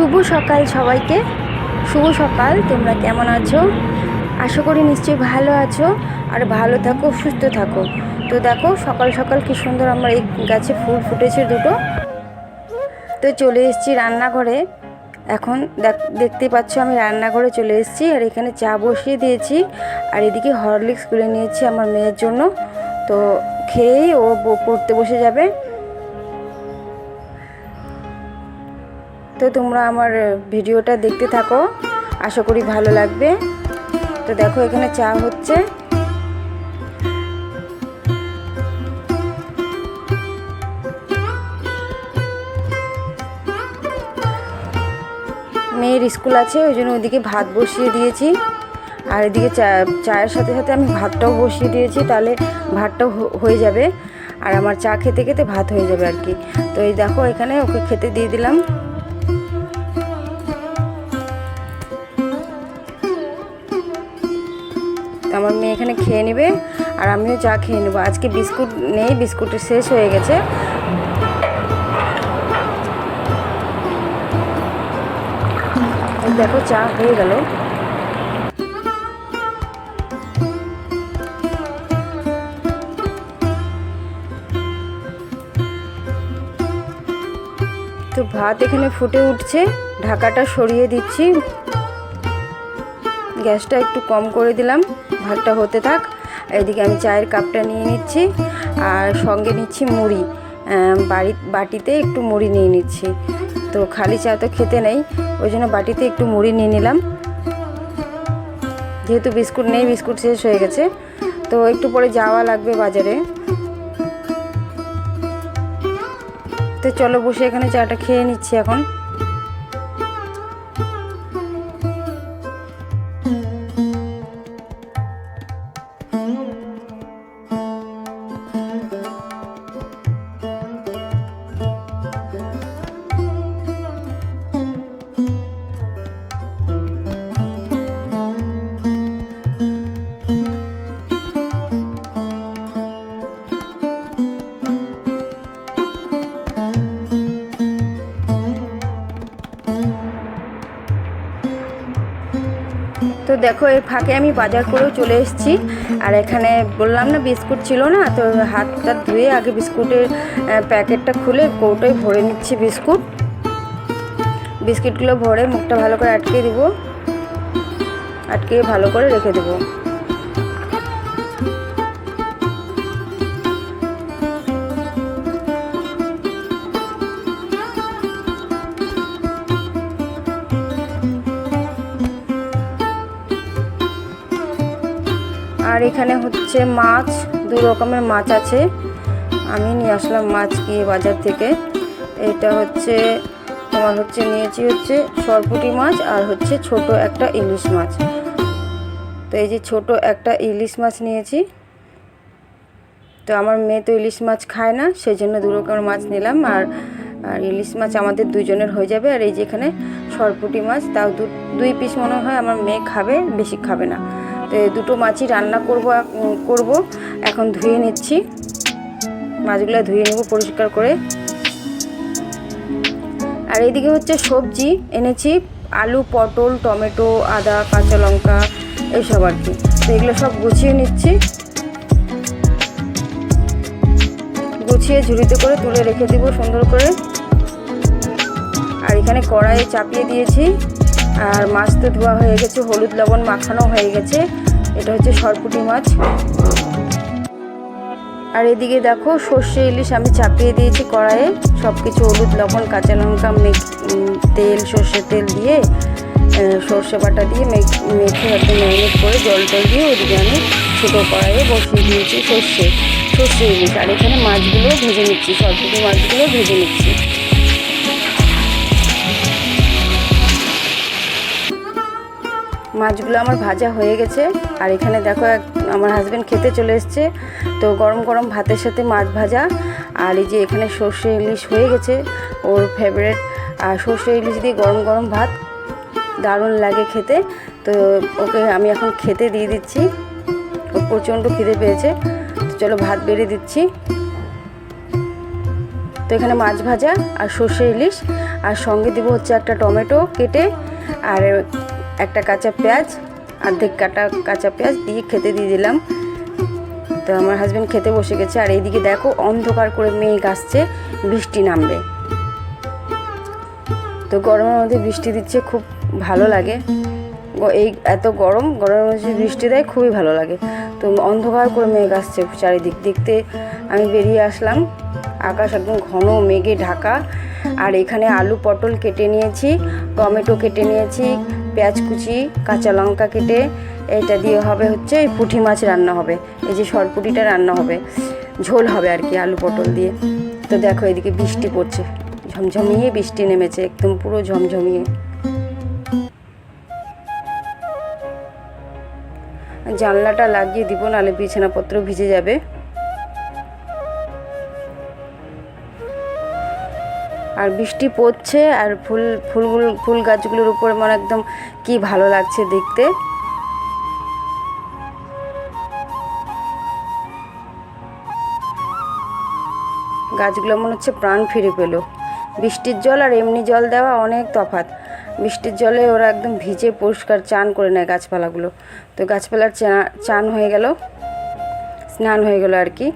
শুভ সকাল সবাইকে। শুভ সকাল, তোমরা কেমন আছো? আশা করি নিশ্চয়ই ভালো আছো আর ভালো থাকো, সুস্থ থাকো। তো দেখো, সকাল সকাল কি সুন্দর আমার এই গাছে ফুল ফুটেছে দুটো। তো চলে এসেছি রান্নাঘরে। এখন দেখ- দেখতেই পাচ্ছ আমি রান্নাঘরে চলে এসেছি আর এখানে চা বসিয়ে দিয়েছি। আর এদিকে হরলিক্স গুলে নিয়েছি আমার মেয়ের জন্য। তো খেয়েই ও পড়তে বসে যাবে। তো তোমরা আমার ভিডিওটা দেখতে থাকো। আশা করি ভালো লাগবে। তো দেখো, এখানে চা হচ্ছে। মেয়ের স্কুল আছে, ওই জন্য ওইদিকে ভাত বসিয়ে দিয়েছি। আর এদিকে চা, চায়ের সাথে সাথে আমি ভাতটাও বসিয়ে দিয়েছি, তাহলে ভাতটাও হয়ে যাবে। আর আমার চা খেতে খেতে ভাত হয়ে যাবে আর কি। তো এই দেখো, এখানে ওকে খেতে দিয়ে দিলাম। আমার মেয়ে এখানে খেয়ে নেবে আর আমিও চা খেয়ে নেব। আজকে বিস্কুট নেই বিস্কুট শেষ হয়ে গেছে। দেখো, চা হয়ে গেল। তো ভাত এখানে ফুটে উঠছে। ঢাকাটা সরিয়ে দিচ্ছি। গ্যাসটা একটু কম করে দিলাম, ভাতটা হতে থাক। এদিকে আমি চায়ের কাপটা নিয়ে নিচ্ছি আর সঙ্গে নিচ্ছি মুড়ি। বাড়ি, বাটিতে একটু মুড়ি নিয়ে নিচ্ছি। তো খালি চা তো খেতে নেই, ওই জন্য বাটিতে একটু মুড়ি নিয়ে নিলাম। যেহেতু বিস্কুট নেই, বিস্কুট শেষ হয়ে গেছে। তো একটু পরে যাওয়া লাগবে বাজারে। তো চলো বসে এখানে চাটা খেয়ে নিচ্ছি এখন। দেখো এই ফাঁকে আমি বাজার করেও চলে এসেছি। আর এখানে বললাম না, বিস্কুট ছিল না, তো হাতটা ধুয়ে আগে বিস্কুটের প্যাকেটটা খুলে কৌটোয় ভরে নিচ্ছি বিস্কুট। বিস্কিটগুলো ভরে মুখটা ভালো করে আটকে দেবো আটকে ভালো করে রেখে দেবো। আর এখানে হচ্ছে মাছ, দু রকমের মাছ আছে। আমি নিয়ে আসলাম মাছ গিয়ে বাজার থেকে। এটা হচ্ছে, তোমার হচ্ছে নিয়েছি হচ্ছে সরপুটি মাছ আর হচ্ছে ছোট একটা ইলিশ মাছ। তো এই যে ছোট একটা ইলিশ মাছ নিয়েছি। তো আমার মেয়ে তো ইলিশ মাছ খায় না সেই জন্য দু রকমের মাছ নিলাম। আর আর ইলিশ মাছ আমাদের দুজনের হয়ে যাবে। আর এই যে এখানে সরপুটি মাছ, তাও দুই পিস মনে হয় আমার মেয়ে খাবে, বেশি খাবে না। দুটো মাছই রান্না করব করব। এখন ধুয়ে নিচ্ছি। মাছগুলো ধুয়ে নেব পরিষ্কার করে। আর এইদিকে হচ্ছে সবজি এনেছি, আলু, পটল, টমেটো, আদা, কাঁচা লঙ্কা এইসব আর কি। তো এগুলো সব গুছিয়ে নিচ্ছি। গুছিয়ে ঝুড়িতে করে তুলে রেখে দিব সুন্দর করে। আর এখানে কড়াইয়ে চাপিয়ে দিয়েছি। আর মাছ তো ধোয়া হয়ে গেছে, হলুদ লবণ মাখানো হয়ে গেছে। এটা হচ্ছে সরপুটি মাছ। আর এদিকে দেখো, সর্ষে ইলিশ আমি চাপিয়ে দিয়েছি কড়াইয়ে। সব কিছু হলুদ লবণ, কাঁচা লঙ্কা তেল, সর্ষের তেল দিয়ে সর্ষে বাটা দিয়ে মেখ- একটা ম্যারিনেট করে জল টল দিয়ে ওদিকে আমি ছোটো কড়াইয়ে বসিয়ে দিয়েছি সর্ষে সর্ষে ইলিশ। আর এখানে মাছগুলো ভেজে নিচ্ছি, সরপুটি মাছগুলো ভেজে নিচ্ছি। মাছগুলো আমার ভাজা হয়ে গেছে। আর এখানে দেখো আমার হাজব্যান্ড খেতে চলে এসছে। তো গরম গরম ভাতের সাথে মাছ ভাজা। আর এই যে এখানে সর্ষে ইলিশ হয়ে গেছে। ওর ফেভারেট আর সর্ষে ইলিশ দিয়ে গরম গরম ভাত। দারুণ লাগে খেতে। তো ওকে আমি এখন খেতে দিয়ে দিচ্ছি। ও প্রচণ্ড খিদে পেয়েছে। তো চলো ভাত বেড়ে দিচ্ছি। তো এখানে মাছ ভাজা আর সর্ষে ইলিশ। আর সঙ্গে দিব হচ্ছে একটা টমেটো কেটে। আর একটা কাঁচা পেঁয়াজ, অর্ধেক কাটা কাঁচা পেঁয়াজ দিয়ে খেতে দিয়ে দিলাম। তো আমার হাজব্যান্ড খেতে বসে গেছে। আর এইদিকে দেখো, অন্ধকার করে মেঘ আসছে, বৃষ্টি নামবে। তো গরমের মধ্যে বৃষ্টি দিচ্ছে, খুব ভালো লাগে। এই এত গরম, গরমের মধ্যে বৃষ্টি দেয়, খুবই ভালো লাগে। তো অন্ধকার করে মেঘ আসছে চারিদিক। দেখতে আমি বেরিয়ে আসলাম। আকাশ একদম ঘন মেঘে ঢাকা। আর এখানে আলু পটল কেটে নিয়েছি, টমেটো কেটে নিয়েছি পেঁয়াজ কুচি, কাঁচা লঙ্কা কেটে এটা দিয়ে হবে হচ্ছে এই পুঁটি মাছ রান্না হবে। এই যে সরপুটিটা রান্না হবে। ঝোল হবে আর কি, আলু পটল দিয়ে। তো দেখো এদিকে বৃষ্টি পড়ছে। ঝমঝমিয়ে বৃষ্টি নেমেছে, একদম পুরো ঝমঝমিয়ে। জানলাটা লাগিয়ে দিব, নাহলে বিছানাপত্র ভিজে যাবে। আর বৃষ্টি পড়ছে আর ফুল, ফুলগুলো, ফুল গাছগুলোর উপরে মানে একদম কি ভালো লাগছে দেখতে। গাছগুলো মনে হচ্ছে প্রাণ ফিরে পেল। বৃষ্টির জল আর এমনি জল দেওয়া অনেক তফাৎ। বৃষ্টির জলে ওরা একদম ভিজে পরিষ্কার চান করে নেয় গাছপালাগুলো। তো গাছপালার চান হয়ে গেল, স্নান হয়ে গেল আর কি।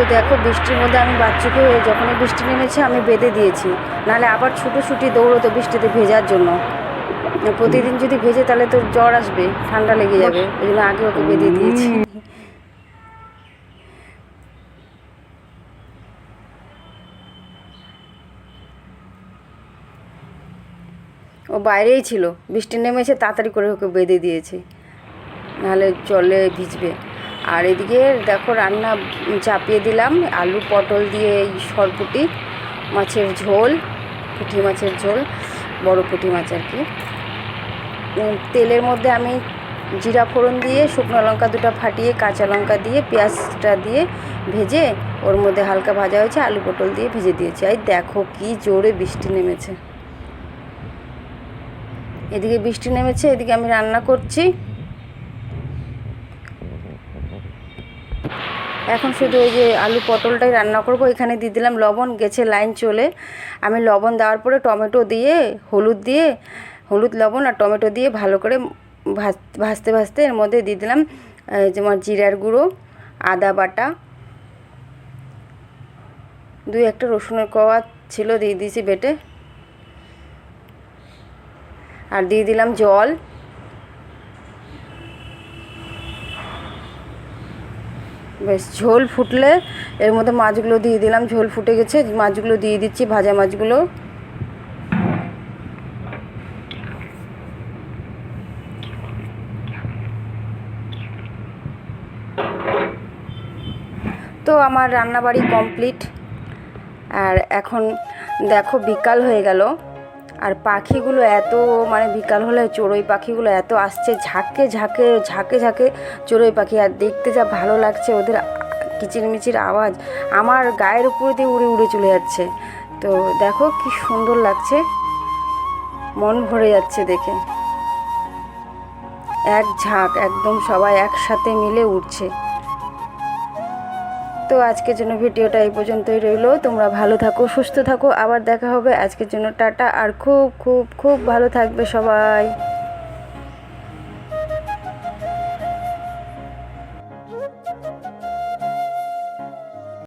তো দেখো বৃষ্টির মধ্যে আমি বাচ্চাকে যখনই বৃষ্টি নেমেছে, আমি বেঁধে দিয়েছি। নাহলে আবার ছুটো ছুটোছুটি দৌড়তো বৃষ্টিতে ভেজার জন্য। প্রতিদিন যদি ভেজে তাহলে তোর জ্বর আসবে, ঠান্ডা লেগে যাবে ওই জন্য আগে ওকে বেঁধে দিয়েছি। ও বাইরেই ছিল, বৃষ্টি নেমেছে তাড়াতাড়ি করে ওকে বেঁধে দিয়েছে। নাহলে জলে ভিজবে। আর এদিকে দেখো রান্না চাপিয়ে দিলাম, আলু, পটল দিয়ে এই সরপুটি, মাছের ঝোল, পুঁটি মাছের ঝোল, বড় পুঁটি মাছ আর কি। তেলের মধ্যে আমি জিরা ফোড়ন দিয়ে শুকনো লঙ্কা দুটো ফাটিয়ে কাঁচা লঙ্কা দিয়ে পেঁয়াজটা দিয়ে ভেজে ওর মধ্যে হালকা ভাজা হয়েছে, আলু, পটল দিয়ে ভেজে দিয়েছি। আর দেখো কি জোরে বৃষ্টি নেমেছে। এদিকে বৃষ্টি নেমেছে, এদিকে আমি রান্না করছি। এখন শুধু ওই যে আলু পটলটাই রান্না করব, এখানে দিয়ে দিলাম লবণ, গেছে লাইন চলে। আমি লবণ দেওয়ার পরে টমেটো দিয়ে, হলুদ দিয়ে, হলুদ, লবণ আর টমেটো দিয়ে ভালো করে ভাজ, ভাজতে ভাজতে এর মধ্যে দিয়ে দিলাম তোমার জিরার গুঁড়ো, আদা বাটা। দুই একটা রসুনের কোয়া ছিল, দিয়ে দিয়েছি বেটে। আর দিয়ে দিলাম জল। বেশ, ঝোল ফুটলে এর মধ্যে মাছগুলো দিয়ে দিলাম, ঝোল ফুটে গেছে, মাছগুলো দিয়ে দিচ্ছি, ভাজা মাছগুলো। তো আমার রান্নাবাড়ি কমপ্লিট। আর এখন দেখো বিকাল হয়ে গেল। আর পাখিগুলো এত মানে বিকাল হলে চড়ুই পাখিগুলো এত আসছে, ঝাঁকে ঝাঁকে ঝাঁকে ঝাঁকে চড়ুই পাখি। আর দেখতে যা ভালো লাগছে ওদের কিচিরমিচির আওয়াজ। আমার গায়ের উপর দিয়ে উড়ে উড়ে চলে যাচ্ছে। তো দেখো কি সুন্দর লাগছে। মন ভরে যাচ্ছে দেখে। এক ঝাঁক, একদম সবাই একসাথে মিলে উঠছে তো আজকের জন্য ভিডিওটা এই পর্যন্তই রইল। তোমরা ভালো থাকো, সুস্থ থাকো। আবার দেখা হবে। আজকের জন্য টাটা। আর খুব খুব খুব ভালো থাকবে সবাই।